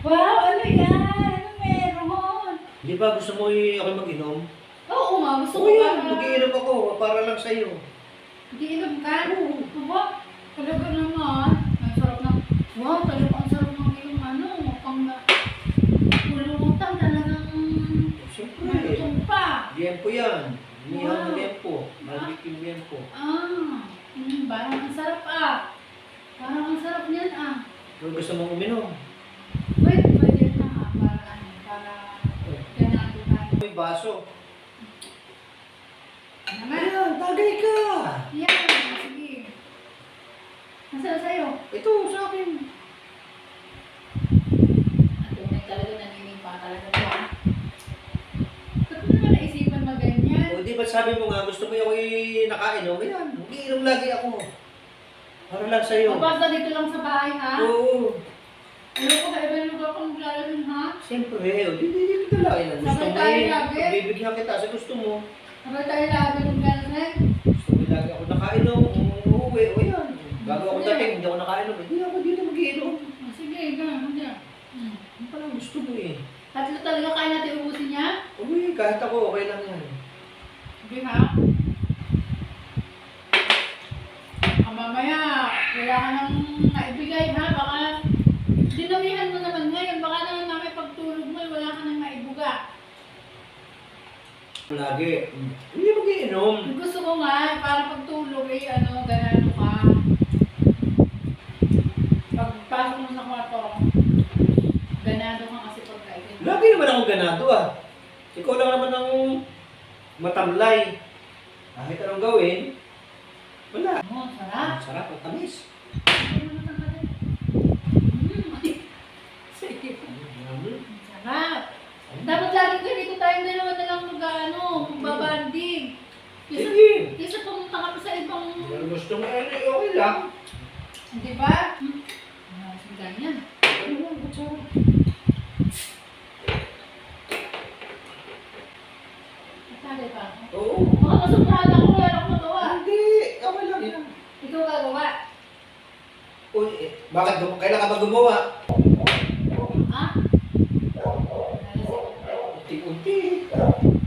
Wow, ano yan? Ano meron? Di ba gusto mo y- ako mag-inom? Oo nga, gusto Oo ko yan, para... mag-iinom ako para lang sa'yo. Giinom ka? Oo. Aba, talaga naman. Ang sarap na. Wow, talaga ang sarap ng iyong ano. Pang na... Pulutan talagang... Siyempre, Malutong pa. liempo yan. Inihaw na Wow. liempo. Barbecue liempo. Ah, mm, parang ang sarap ah. Parang ang sarap niyan ah. Kung gusto mong uminom, Wait, pwede na ah. Para ano, para... Ganado tayo. May baso. Naman. Ayan, tagay ka! Yan, sige. Nasaan sa'yo? Ito, sa akin. Ang tunay talaga naninipa talaga ko ah. Ba't mo naman naisipan maganyan? O di ba sabi mo nga, gusto mo yung ako'y nakainom? Ayan, mag-iinom lagi ako. Para lang sa'yo. Basta dito lang sa bahay ha? Oo. Ayoko ka ibang lugar kung maglalawin ha? Siyempre, o di, di, di lagi lang. Gusto Sabay mo tayo eh. lagi. Bibigyan kita sa gusto mo. Sabay tayo lagi ng gano'n Gusto mo lagi ako nakainom. Uuwi, o yan. Bago ako dating, hindi ako nakainom. Hindi ako dito mag-iinom. Ah, Sige, gano'n. Diyan. Hmm. Ano pa lang gusto mo eh. Tatlo talaga kaya natin ubusin niya? Uy, kahit ako, okay lang yan. Sige ha? Ah, mamaya, wala ka nang naibigay ha? Baka dinamihan mo naman ngayon. Baka naman namin pagtulog mo, eh, wala ka nang maibuga. Lagi. Hindi mag-iinom. Gusto ko nga, para pagtulog eh, ano, ganano ka. Pagpasok mo sa kwarto, ganado ka kasi pagkain. Lagi naman ako ganado ah. Ikaw lang naman ang matamlay. Kahit anong gawin, wala. Oh, sarap. Ang sarap, ang tamis. Mm, Sige. Sarap. Dapat laging ganito tayong dalawa na lang mag-ano, magbabanding. Kisa, Sige. Pumunta kami sa ibang, Kung gusto mo, eh, okay lang. di ba? Hmm. Ah, ganyan. Ano lang, kutsara. Masali pa ako. Oo. Baka masuprahan ako, wala akong magawa. Hindi, okay lang yan. Ikaw gagawa. Uy, eh, bakit gum- kailan ka ba gumawa? Ha? Unti-unti.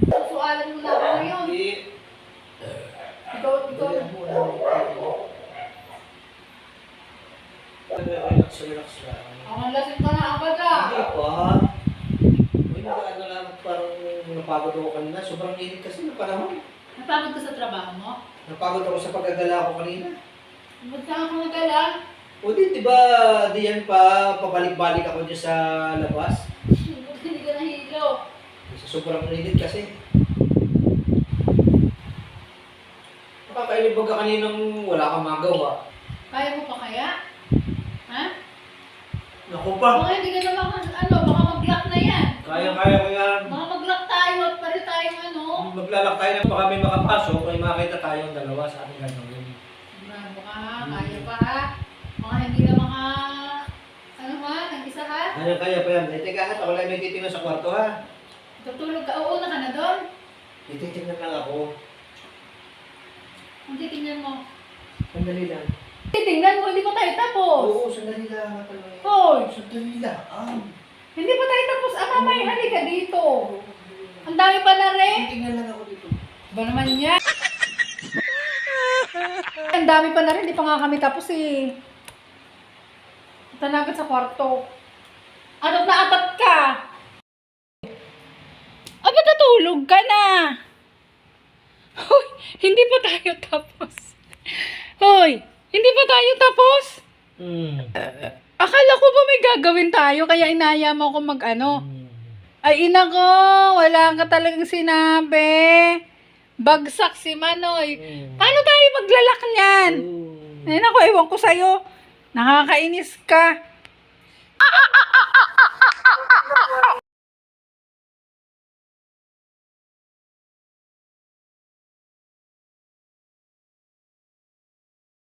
Susualan mo na ako ngayon. Hindi. Ikaw, ikaw. Dali mo na. Relax, relax lang. Ako lasing ka na agad ah. Hindi pa. Uy, nag-ano lang, parang napagod ako kanina. Sobrang init kasi ng panahon. Napagod ka sa trabaho mo? Napagod ako sa pagdadala ko kanina. Ba't saan ako nagala? O di, di ba, di yan pa, pabalik-balik ako dyan sa labas? Hindi ka nahilo? Sa sobrang init kasi. Nakakailibog ka kaninang wala kang magawa. Kaya mo pa kaya? Ha? Naku pa, Baka hindi ka naman, ano, baka mag-lock na yan. kaya-kaya ko yan. Baka mag-lock tayo at pare tayong ano. Maglalak tayo na baka may makapasok, may makita tayong dalawa sa ating gagawin. Bravo ka, kaya pa ha. Baka hindi na maka, ano ha, nag-isa ha. Kaya kaya pa yan. Eh, teka, ako lang may titingnan sa kwarto ha. Tutulog ka, uuna ka na doon. May titingnan lang ako. Kung titingnan mo. Sandali lang. Titingnan mo, hindi pa tayo tapos. Oo, sandali lang. Hoy, Sandali lang. Ah, hindi pa tayo tapos. Ah, mamay, halika dito. Ang dami pa na rin. titingnan lang ako. Ba naman niya? Ang dami pa na rin, di pa nga kami tapos eh. Ito na agad sa kwarto. Atot na atat ka! Aba, natulog ka na! Hoy, hindi pa tayo tapos. Hoy, hindi pa tayo tapos? Hmm. Akala ko ba may gagawin tayo, kaya inaya mo ako mag-ano. Hmm. Ay, ina ko, wala ka talagang sinabi. Bagsak si Manoy. Mm. Paano tayo maglalak niyan? Mm. Ayun ako, ewan ko sa'yo. Nakakainis ka.